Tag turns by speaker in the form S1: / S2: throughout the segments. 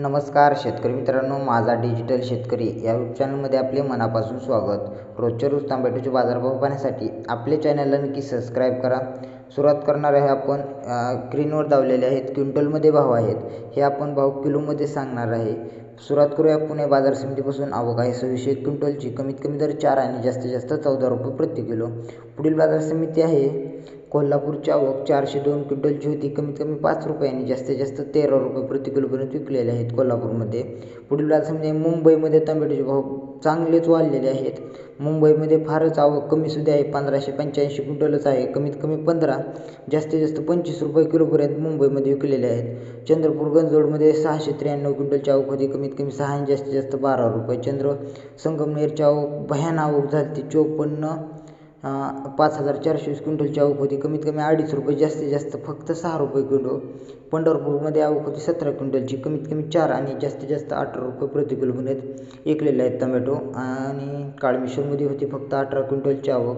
S1: नमस्कार शेतकरी मित्रांनो माझा डिजिटल शेतकरी या यूट्यूब चॅनलमध्ये आपले मनापासून स्वागत. रोजच्या रोज टोमॅटोचे बाजारभाव पाहण्यासाठी आपले चॅनलला नक्की सबस्क्राईब करा. सुरुवात करणार आहे आपण स्क्रीनवर दावलेले आहेत क्विंटलमध्ये भाव आहेत हे आपण भाव किलोमध्ये सांगणार आहे. सुरुवात करूया पुणे बाजार समितीपासून. आवक आहे सव्वीसशे क्विंटलची कमीत कमी दर चार आणि जास्तीत जास्त चौदा रुपये प्रति किलो. पुढील बाजार समिती आहे कोल्हापूरच्या आवक चारशे दोन क्विंटलची होती कमीत कमी पाच रुपये आणि जास्तीत जास्त तेरा रुपये प्रति किलोपर्यंत विकलेले आहेत कोल्हापूरमध्ये. पुढील बाजार समिती मुंबईमध्ये टोमॅटोचे भाव चांगलेच वाढलेले आहेत. मुंबईमध्ये फारच आवक कमीसुद्धा आहे. पंधराशे पंच्याऐंशी क्विंटलच आहे. कमीत कमी पंधरा जास्तीत जास्त पंचवीस रुपये किलोपर्यंत मुंबईमध्ये विकलेले आहेत. चंद्रपूर गंजोडमध्ये सहाशे त्र्याण्णव क्विंटलची आवक होती. कमीत कमी सहा आणि जास्तीत जास्त बारा रुपये. चंद्र संगमनेरची आवक भयान आवक झाली ती चोपन्न पाच हजार चारशे वीस क्विंटलची आवक होती. कमीत कमी अडीच रुपये जास्तीत जास्त फक्त सहा रुपये क्विंटल. पंढरपूरमध्ये आवक होती सतरा क्विंटलची. कमीत कमी चार आणि जास्तीत जास्त अठरा रुपये प्रति किलोपर्यंत विकलेले आहेत. टमॅटो आणि काळमेश्वरमध्ये होती फक्त अठरा क्विंटलची आवक.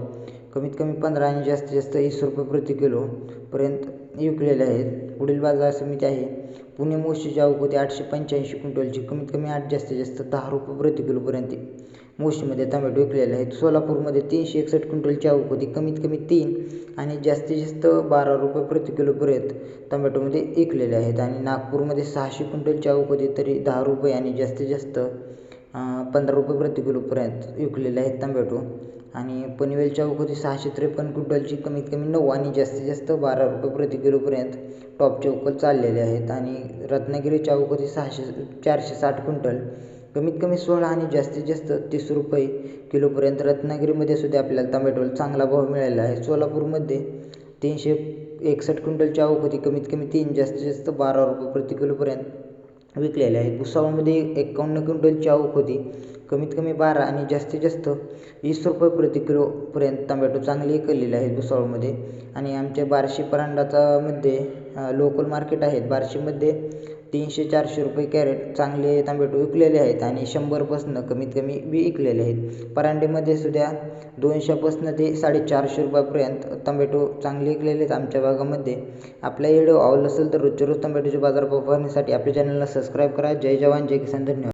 S1: कमीत कमी पंधरा आणि जास्तीत जास्त वीस रुपये प्रति किलोपर्यंत विकलेले आहेत. पुढील बाजार समिती आहे. पुणे मोशीची आवक होती आठशे पंच्याऐंशी क्विंटलची. कमीत कमी आठ जास्तीत जास्त दहा रुपये प्रति किलोपर्यंत मोशीमध्ये टोमॅटो विकलेले आहेत. सोलापूरमध्ये तीनशे एकसष्ट क्विंटलची आवक होती कमीत कमी तीन आणि जास्तीत जास्त बारा रुपये प्रति किलोपर्यंत टोमॅटोमध्ये विकलेले आहेत. आणि नागपूरमध्ये सहाशे क्विंटलची आवक होती तरी दहा रुपये आणि जास्तीत जास्त पंधरा रुपये प्रति किलोपर्यंत विकलेले आहेत टोमॅटो आणि पनवेलची आवक होती सहाशे त्रेपन्न क्विंटलची कमीत कमी नऊ आणि जास्तीत जास्त बारा रुपये प्रति किलोपर्यंत टॉपचे उकल चाललेले आहेत. आणि रत्नागिरीची आवक होती सहाशे चारशे साठ क्विंटल कमीत कमी सोळा आणि जास्तीत जास्त तीस रुपये किलोपर्यंत रत्नागिरीमध्ये सुद्धा आपल्याला टमॅटोला चांगला भाव मिळाला आहे. सोलापूरमध्ये तीनशे एकसष्ट क्विंटलची आवक होती. कमीत कमी तीन जास्तीत जास्त बारा रुपये प्रति किलोपर्यंत विकलेले आहेत भुसावळमध्ये एकावन्न क्विंटलची आवक होती. कमीत कमी बारा आणि जास्तीत जास्त वीस रुपये प्रति किलोपर्यंत टमॅटो चांगले विकलेले आहेत भुसावळमध्ये. आणि आमच्या बार्शी परांडाचामध्ये लोकल मार्केट आहेत. बार्शीमध्ये तीनशे चारशे रुपये कॅरेट चांगले टमॅटो विकलेले आहेत आणि शंभरपासून कमीत कमी बी विकलेले आहेत. परांडेमध्ये सुद्धा दोनशेपासून ते साडेचारशे रुपयापर्यंत टमॅटो चांगले विकलेले आहेत आमच्या भागामध्ये. आपला व्हिडिओ आवडला असेल तर रोजच्या रोज टमॅटोचे बाजार पाहण्यासाठी आपल्या चॅनलला सबस्क्राईब करा. जय जवान जय किसान. धन्यवाद.